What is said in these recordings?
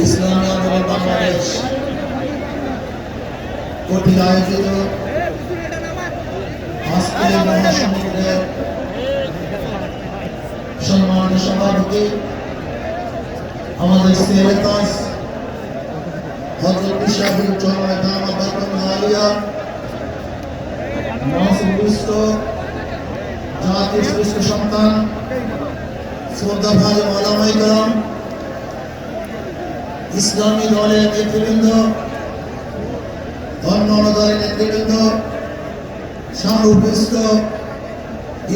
ইসলামী আন্দোলন বাংলাদেশ কর্তৃক আয়োজিত আজকের মহাসমিতির সম্মানিত সভাপতি, আমাদের সেরেতাস হজরত ইশাহুল জমা দামা বাতন আলিয়া মাসুম জাতির শ্রেষ্ঠ সন্তান, শ্রদ্ধা ভাই মালামাই ইসলামী দলের নেতৃবৃন্দ, ধর্ম দলের নেতৃবৃন্দ সামুপৃষ্ট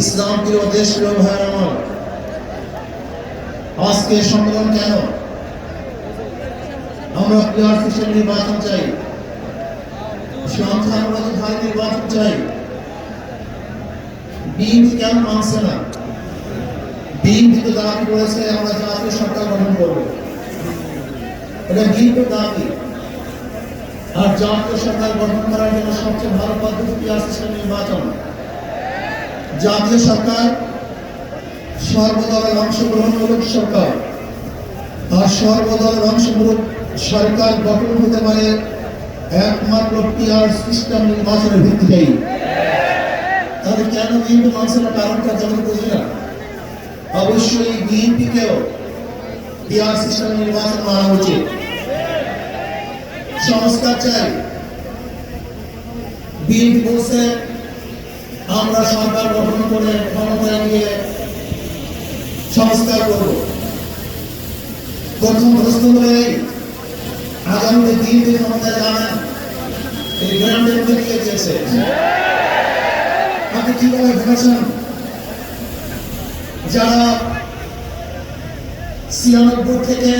ইসলাম প্রিয় দেশ প্রিয় ভাইয়ের আমার আজকে সম্মেলন কেন? আমরা প্লেয়ার হিসেবে নির্বাচন চাই। সংখ্যানুপাতিক হারে নির্বাচন চাই। বিএনপি কেন মানছে না? বিএনপি তো দাবি করেছে আমরা জাতীয় সরকার গঠন করব। এটা বিএনপির দাবি। আর জাতীয় সরকার গঠন করার জন্য সবচেয়ে ভালো পদ্ধতি আছে নির্বাচন। জাতীয় সরকার সর্বদলের অংশগ্রহণমূলক সরকার। আর সর্বদলের অংশগ্রহণ সরকার গঠন হতে পারে একমাত্র পিয়ার সিস্টেম নির্বাচনের ভিত্তিতেই। তাহলে কেন বিএনপি মানুষের কারণটা যেমন বুঝি না। অবশ্যই বিএনপিকেও পিয়ার সিস্টেম নির্বাচন মানা উচিত। সংস্কার চাই। বিএনপি বলছে, আমরা সরকার গঠন করে ক্ষমতায় নিয়ে সংস্কার করব প্রথম প্রশ্ন এই, আগামীতে বিএনপি ক্ষমতায় যাবেন এই গ্রান্টের মধ্যে নিয়ে দিয়েছে আপনি কীভাবে ভেবেছেন? যারা ছিয়ানব্বই থেকে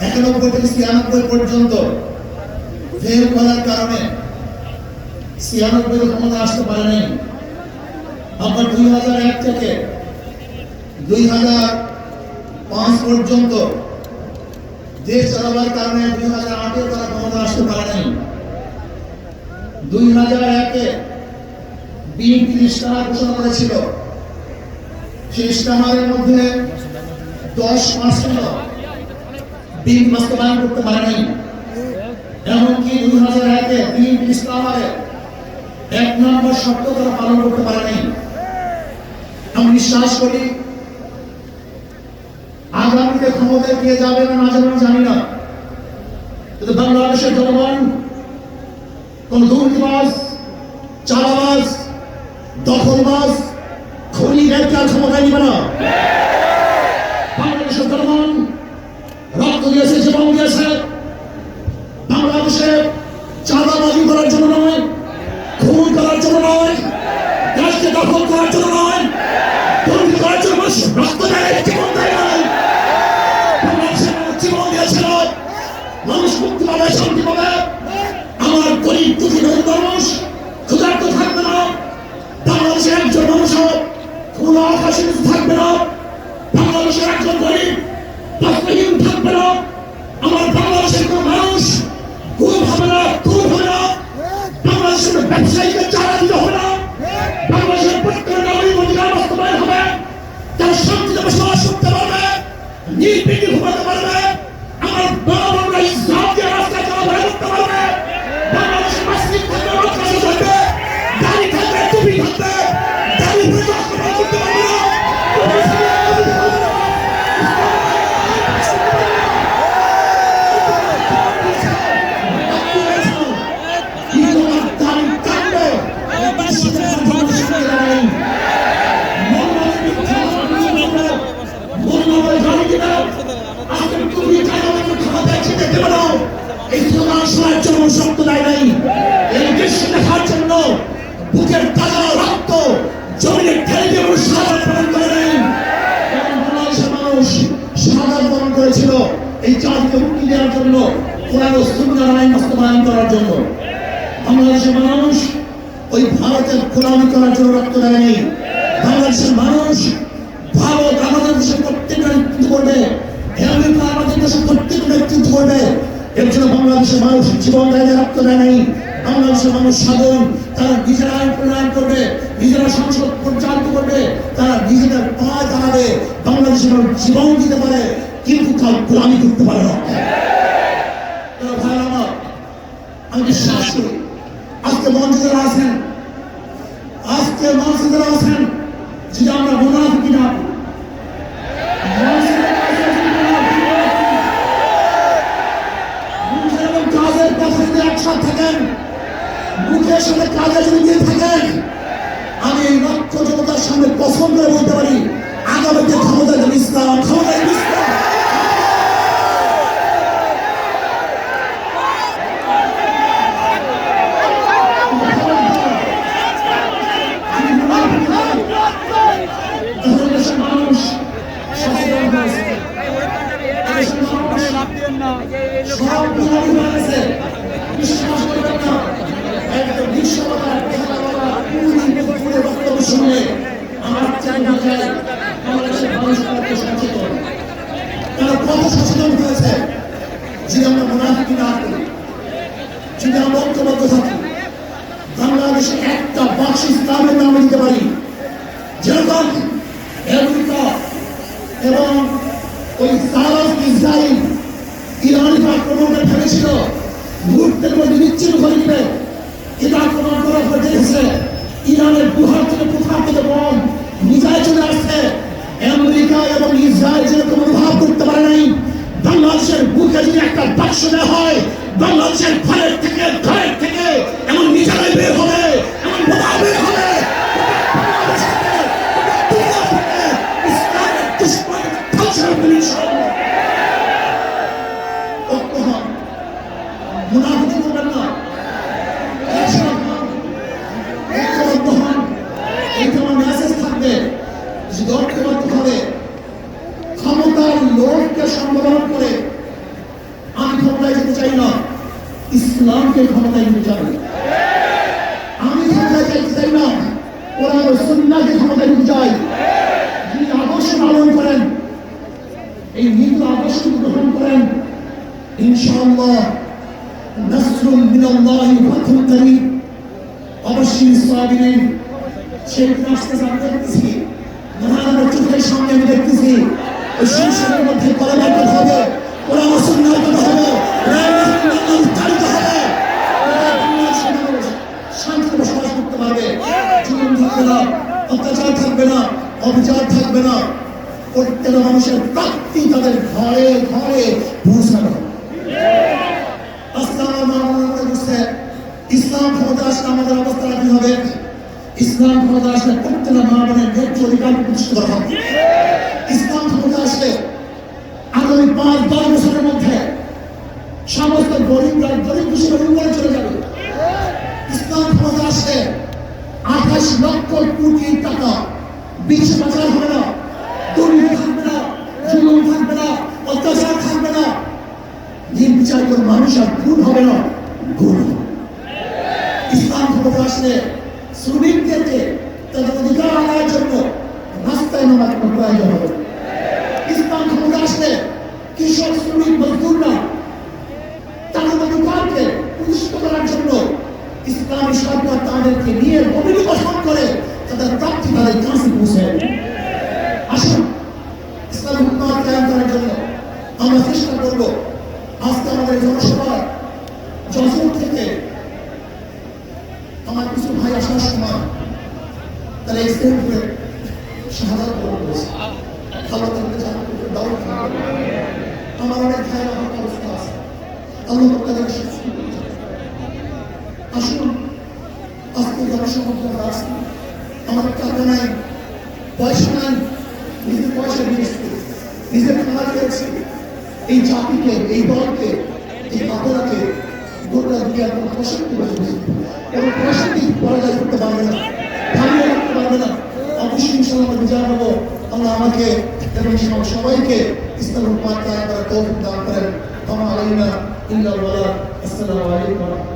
একানব্বই থেকে ছিয়ানব্বই পর্যন্ত ফেল করার কারণে ছিয়ানব্বই ক্ষমতা আসতে পারে আপনার দুই হাজার এক থেকে দুই হাজার পাঁচ পর্যন্ত দেশ চালাবার কারণে দুই হাজার আটে তারা ক্ষমতা আসতে পারে নাই দুই হাজার একে বিএনপি ইস্তাহার ঘোষণা করেছিল। সেই ইস্তাহারের মধ্যে দশ মাস পার্সেন্ট বিল বাস্তবায়ন করতে পারে নাই এমনকি দুই হাজার একে বিএনপি ইস্তাহারে এক নম্বর শর্ত তারা পালন করতে পারে নাই আমি বিশ্বাস করি, আগামীতে ক্ষমতায় কে যাবে না না যাবে জানি না। কিন্তু বাংলাদেশের জনগণ, কোন দুর্নীতিবাজ চালাবাজ দখলবাজ, খনি রেলকার ক্ষমতায় নিবে না। বাংলাদেশের জনগণ, রক্ত দিয়েছে, জীবন দিয়েছে। বাংলাদেশে গরিব দুঃখী গরিব মানুষ, ক্ষুধার্ত থাকবে না। বাংলাদেশের একজন মানুষও কোনো আকাশে থাকবে না। বাংলাদেশের একজন গরিব বস্ত্রহীন থাকবে না। আমার বাংলাদেশের কোনো মানুষ গুম হবে না খুন হবে না। বাংলাদেশের ব্যবসায়ীকে চারা দিতে হবে না। বাংলাদেশের প্রত্যেক নাগরিক অধিকার বাস্তবায়ন হবে। তারা শান্তিতে বসবাস করতে পারবে নির্বিঘ্নে ঘুমাতে পারবে। বুকের তাজা রক্ত জমিনে ঠেলে দিয়ে মানুষ সাদা পালন করে বাংলাদেশের মানুষ? সাদা পালন করেছিল এই জাতিকে মুক্তি দেওয়ার জন্য, কোরআন ও সুন্নাহর আইন বাস্তবায়ন করার জন্য। বাংলাদেশের মানুষ ওই ভারতের গোলামি করার জন্য রক্ত দেয়নি বাংলাদেশের মানুষ ভারত আমাদের দেশের প্রত্যেকটা নেতৃত্ব করবে আমেরিকা আমাদের দেশের প্রত্যেকটা নেতৃত্ব করবে। এর জন্য বাংলাদেশের মানুষ জীবন দেয় রক্ত দেয় বাংলাদেশের মানুষ সাধন তারা নিজেরা আইন প্রণয়ন করবে, নিজেরা সংসদ পরিচালিত করবে, তারা নিজেদের পা দাঁড়াবে বাংলাদেশের জীবন দিতে পারে, কিন্তু কাল গোলামি করতে পারে না। তারা ভাই আমার, আমি বিশ্বাস করি, আজকে মঞ্চে যারা আছেন, আজকে মঞ্চে যারা আছেন, যদি আমরা মুনাফিকি যায় বাংলাদেশের মানুষ কত সচেতন তারা কত সচেতন হয়েছে যদি আমরা করি আমরা একটা বাক্স ইসলামের নামে দিতে পারি। যেরকম আমেরিকা এবং ওই সারাস ইসরায়েল ইরানি আক্রমণটা ফেলেছিল মুহূর্তের মধ্যে বিচ্ছিন্ন করে দিবে। এটা আক্রমণ করার পর দেখেছে, ইরানের গুহার থেকে কোথাও থেকে বম মিসাইল চলে আসছে আমেরিকা এবং ইসরায়েল যেরকম অনুভব করতে পারে নাই, বাংলাদেশের বুকে যদি একটা বাক্স দেওয়া হয়, বাংলাদেশের ঘরের থেকে ঘরের থেকে এমন মিসাইল বের হবে, এমন বোমা বের হবে। বাংলাদেশ থেকে, দুনিয়া থেকে ইসলামের দুশ্মন ধ্বংস হবে ইনশাআল্লাহ। ঐক্য হন। মুনাফিকি করবেন না। একসাথে হন। ঐক্যবদ্ধ হন। এইটা আমার মেসেজ থাকবে যদি ঐক্যবদ্ধ হবে ক্ষমতার লোককে সম্বোধন করে আমি ক্ষমতায় যেতে চাই না ইসলামকে ক্ষমতায় নিতে চাই আমি ক্ষমতায় যেতে চাই না, ওরা সন্ন্যাকে ক্ষমতায় নিতে চাই যিনি আদর্শ পালন করেন, এই নীতি আদর্শ গ্রহণ করেন, ইনশাআল্লাহ নাসরুল মিনাল্লাহি ফাতহুন করিম। অবশ্যই সাবিরিন সেই রাস্তা আমি দেখতেছি মহানগর চোখের সামনে আমি দেখতেছি, ওই সংসদের মধ্যে কলমার হবে, ওরা মুসলমান কথা হবে থাকবে না, অত্যাচার থাকবে না, অবিচার থাকবে না। প্রত্যেকটা মানুষের প্রাপ্তি তাদের ঘরে ঘরে পৌঁছানো ইসলাম। ক্ষমতা আসলে আমাদের অবস্থা কি হবে? ইসলাম ক্ষমতা আসলে প্রত্যেকটা মা ন্যায্য অধিকার প্রতিষ্ঠিত হবে। ইসলাম ক্ষমতা আসলে আগামী পাঁচ, দশ বছরের মধ্যে সমস্ত গরিব হিসেবে উপরে চলে যাবে ইসলাম ক্ষমতা আসলে আঠাশ লক্ষ কোটি টাকা বিশ পাচার হবে না দুর্নীতি থাকবে না জুলুম থাকবে না অত্যাচার থাকবে না নির্বিচার করে মানুষ আর গুণ হবে না গুণ হবে। ইসলাম ক্ষমতা আসলে শ্রমিকদেরকে তাদের অধিকার আদায়ের জন্য রাস্তায় নামার কোনো প্রয়োজন হবে। ইসলাম ক্ষমতা আসলে কৃষক, শ্রমিক, মজদুররা তাদের অধিকারকে প্রতিষ্ঠিত করার জন্য ইসলামী সরকার তাদেরকে নিয়ে অভিযোগ করে তাদের প্রাপ্তি তাদের কাছে পৌঁছে দেবে। আসুন ইসলামী উন্নয়ন কায়েম করার জন্য আমরা চেষ্টা করব আজকে আমাদের জনসভায় যশোর থেকে আমার কিছু ভাই আসার সময় তারা এক্সিডেন্ট করে শাহাদাত বরণ করেছে তাদেরকে জান্নাতুল দাওয়াত দান আমার অনেক ভাইয়ের আমার অবস্থা আছে। আল্লাহ তাদের। আসুন, আজকে জনসভা আমরা আসি আমার টাকা নাই, পয়সা নাই, নিজের পয়সা দিয়েছি নিজের খানা খেয়েছি। এই জাতিকে, এই দলকে, এই কাপড়াকে গোটা দুনিয়ার কোনো প্রশক্তি বসে কোনো প্রশক্তি পরাজয় করতে পারবে না থামিয়ে রাখতে পারবে না। অবশ্যই আমরা বিজয় হব। আল্লাহ আমাকে এবং সব সবাইকে ইসলামের পাঠ করার তৌফিক দান করেন। আমার আলাইনা ইল্লাল্লাহ আসসালামু আলাইকুম।